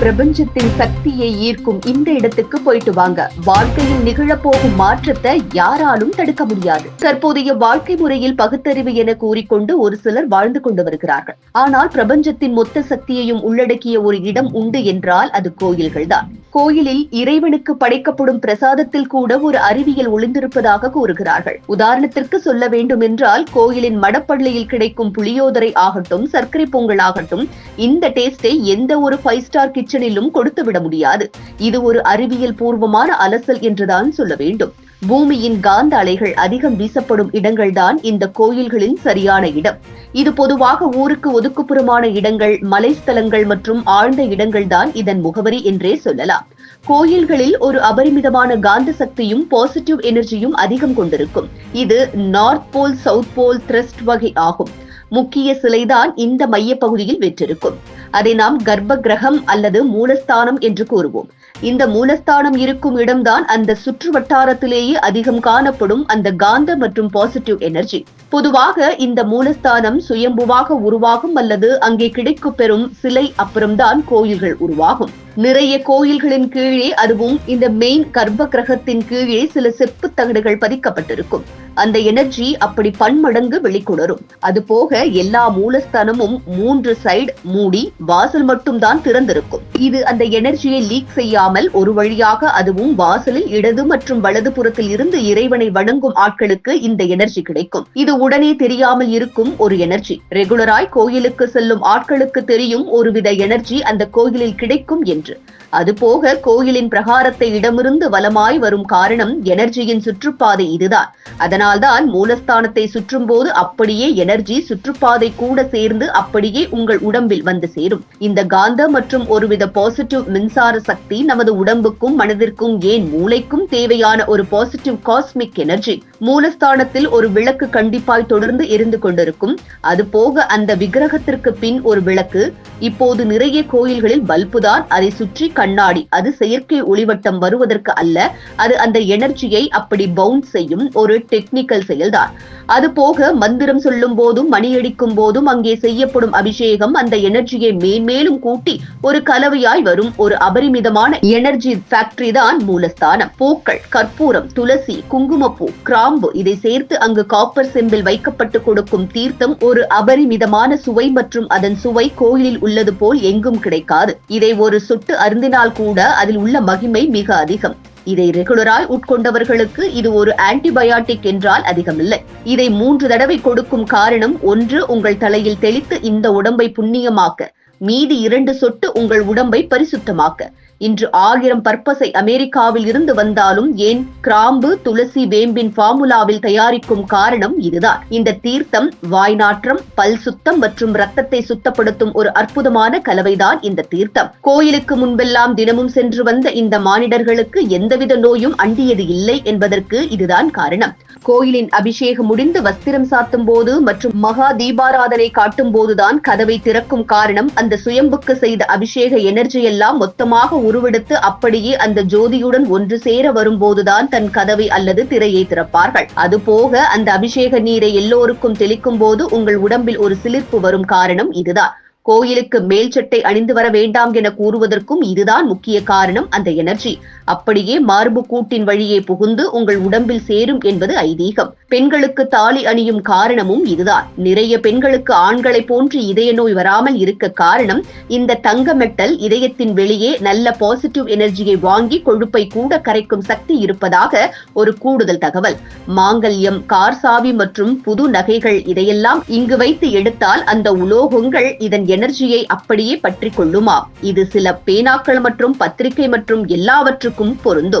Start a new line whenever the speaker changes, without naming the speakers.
பிரபஞ்சத்தின் சக்தியை ஈர்க்கும் இந்த இடத்துக்கு போயிட்டு வாங்க. வாழ்க்கையில் நிகழப்போகும் மாற்றத்தை யாராலும் தடுக்க முடியாது. தற்போதைய வாழ்க்கை முறையில் பகுத்தறிவு என கூறிக்கொண்டு ஒரு சிலர் வாழ்ந்து கொண்டு வருகிறார்கள். ஆனால் பிரபஞ்சத்தின் மொத்த சக்தியையும் உள்ளடக்கிய ஒரு இடம் உண்டு என்றால் அது கோயில்கள்தான். கோயிலில் இறைவனுக்கு படைக்கப்படும் பிரசாதத்தில் கூட ஒரு அறிவியல் ஒளிந்திருப்பதாக கூறுகிறார்கள். உதாரணத்திற்கு சொல்ல வேண்டும் என்றால் கோயிலின் மடப்பள்ளியில் கிடைக்கும் புளியோதரை ஆகட்டும் சர்க்கரை பொங்கல் ஆகட்டும் இந்த டேஸ்டை எந்த ஒரு ஃபைவ் ஸ்டார் கிச்சனிலும் கொடுத்து விட முடியாது. இது ஒரு அறிவியல் பூர்வமான அலசல் என்றுதான் சொல்ல வேண்டும். பூமியின் காந்த அலைகள் அதிகம் வீசப்படும் இடங்கள்தான் இந்த கோயில்களின் சரியான இடம். இது பொதுவாக ஊருக்கு ஒதுக்குப்புறமான இடங்கள் மலைஸ்தலங்கள் மற்றும் ஆழ்ந்த இடங்கள்தான் இதன் முகவரி என்றே சொல்லலாம். கோயில்களில் ஒரு அபரிமிதமான காந்த சக்தியும் பாசிட்டிவ் எனர்ஜியும் அதிகம் கொண்டிருக்கும். இது north pole south pole thrust வகை ஆகும். முக்கிய சிலைதான் இந்த மையப்பகுதியில் வெற்றிருக்கும். அதை நாம் கர்ப்ப கிரகம் அல்லது மூலஸ்தானம் என்று கூறுவோம். இந்த மூலஸ்தானம் இருக்கும் இடம்தான் அந்த சுற்று வட்டாரத்திலேயே அதிகம் காணப்படும் அந்த காந்த மற்றும் பாசிட்டிவ் எனர்ஜி. பொதுவாக இந்த மூலஸ்தானம் சுயம்புவாக உருவாகும் அல்லது அங்கே கிடைக்கப்பெறும் சிலை அப்புறம்தான் கோயில்கள் உருவாகும். நிறைய கோயில்களின் கீழே அதுவும் இந்த மெயின் கர்ப்ப கிரகத்தின் கீழே சில செப்பு தகடுகள் பதிக்கப்பட்டிருக்கும். அந்த எனர்ஜி அப்படி பன்மடங்கு வெளிக்கொணரும். அது போக எல்லா மூலஸ்தானமும் மூன்று சைடு மூடி வாசல் மட்டும் தான் திறந்திருக்கும். இது அந்த எனர்ஜியை லீக் செய்யாமல் ஒரு வழியாக அதுவும் வாசலில் இடது மற்றும் வலது புறத்தில் இருந்து இறைவனை வணங்கும் ஆட்களுக்கு இந்த எனர்ஜி கிடைக்கும். இது உடனே தெரியாமல் இருக்கும் ஒரு எனர்ஜி ரெகுலராய் கோயிலுக்கு செல்லும் ஆட்களுக்கு தெரியும் ஒருவித எனர்ஜி அந்த கோயிலில் கிடைக்கும் என்று. அதுபோக கோயிலின் பிரகாரத்தை இடமிருந்து வலமாய் வரும் காரணம் எனர்ஜியின் சுற்றுப்பாதை இதுதான். அதனால்தான் மூலஸ்தானத்தை சுற்றும் போது அப்படியே எனர்ஜி சுற்றுப்பாதை கூட சேர்ந்து அப்படியே உங்கள் உடம்பில் வந்து சேரும். இந்த காந்த மற்றும் ஒருவித பாசிட்டிவ் மின்சார சக்தி நமது உடம்புக்கும் மனதிற்கும் ஏன் மூளைக்கும் தேவையான ஒரு பாசிட்டிவ் காஸ்மிக் எனர்ஜி மூலஸ்தானத்தில் ஒரு விளக்கு கண்டிப்பாய் தொடர்ந்து இருந்து கொண்டிருக்கும். அது போக அந்த விக்கிரகத்திற்கு பின் ஒரு விளக்கு. இப்போது நிறைய கோயில்களில் பல்புதான் அதை சுற்றி கண்ணாடி. அது செயற்கை ஒளிவட்டம் வருவதற்கு அல்ல அது அந்த எனர்ஜியை அப்படி பவுன்ஸ் செய்யும் ஒரு டெக்னிக்கல் செயல்தான். அது போக மந்திரம் சொல்லும் போதும் மணியடிக்கும் போதும் அங்கே செய்யப்படும் அபிஷேகம் அந்த எனர்ஜியை மேன்மேலும் கூட்டி ஒரு கலவையாய் வரும் ஒரு அபரிமிதமான எனர்ஜி ஃபேக்டரி தான் மூலஸ்தானம். பூக்கள் கற்பூரம் துளசி குங்குமப்பூ கிராம்பு இதை சேர்த்து அங்கு காப்பர் செம்பில் வைக்கப்பட்டு கொடுக்கும் தீர்த்தம் ஒரு அபரிமிதமான சுவை மற்றும் அதன் சுவை கோயிலில் உள்ளது போல் எங்கும் கிடைக்காது. இதை ஒரு சொட்டு அருந்தினால் கூட அதில் உள்ள மகிமை மிக அதிகம். இதை ரெகுலராய் உட்கொண்டவர்களுக்கு இது ஒரு ஆன்டிபயாட்டிக் என்றால் அதிகமில்லை. இதை மூன்று தடவை கொடுக்கும் காரணம் ஒன்று உங்கள் தலையில் தெளித்து இந்த உடம்பை புண்ணியமாக்க. மீதி இரண்டு சொட்டு உங்கள் உடம்பை பரிசுத்தமாக்க. இன்று ஆயிரம் பற்பசை அமெரிக்காவில் இருந்து வந்தாலும் ஏன் கிராம்பு துளசி வேம்பின் ஃபார்முலாவில் தயாரிக்கும் காரணம் இதுதான். இந்த தீர்த்தம் வாய்நாற்றம் பல் சுத்தம் மற்றும் ரத்தத்தை சுத்தப்படுத்தும் ஒரு அற்புதமான கலவைதான் இந்த தீர்த்தம். கோயிலுக்கு முன்பெல்லாம் தினமும் சென்று வந்த இந்த மானிடர்களுக்கு எந்தவித நோயும் அண்டியது இல்லை என்பதற்கு இதுதான் காரணம். கோயிலின் அபிஷேகம் முடிந்து வஸ்திரம் சாத்தும் போது மற்றும் மகா தீபாராதனை காட்டும் போதுதான் கதவை திறக்கும் காரணம் அந்த சுயம்புக்கு செய்த அபிஷேக எனர்ஜி எல்லாம் மொத்தமாக உருவெடுத்து அப்படியே அந்த ஜோதியுடன் ஒன்று சேர வரும்போதுதான் தன் கதவை அல்லது திரையை திறப்பார்கள். அதுபோக அந்த அபிஷேக நீரை எல்லோருக்கும் தெளிக்கும் போது உங்கள் உடம்பில் ஒரு சிலிர்ப்பு வரும் காரணம் இதுதான். கோயிலுக்கு மேல் சட்டை அணிந்து வர வேண்டாம் என கூறுவதற்கும் இதுதான் முக்கிய காரணம் அந்த எனர்ஜி. அப்படியே மார்பு கூட்டின் வழியே புகுந்து உங்கள் உடம்பில் சேரும் என்பது ஐதீகம். பெண்களுக்கு தாலி அணியும் காரணமும் இதுதான். நிறைய பெண்களுக்கு ஆண்களை போன்று இதய நோய் வராமல் இருக்க காரணம் இந்த தங்க மெட்டல் இதயத்தின் வெளியே நல்ல பாசிட்டிவ் எனர்ஜியை வாங்கி கொழுப்பை கூட கரைக்கும் சக்தி இருப்பதாக ஒரு கூடுதல் தகவல். மாங்கல்யம் கார் சாவி மற்றும் புது நகைகள் இதையெல்லாம் இங்கு வைத்து எடுத்தால் அந்த உலோகங்கள் இதன் எனர்ஜியை அப்படியே பற்றி கொள்ளுமா? இது சில பேனாக்கள் மற்றும் பத்திரிகை மற்றும் எல்லாவற்றுக்கும் பொருந்தும்.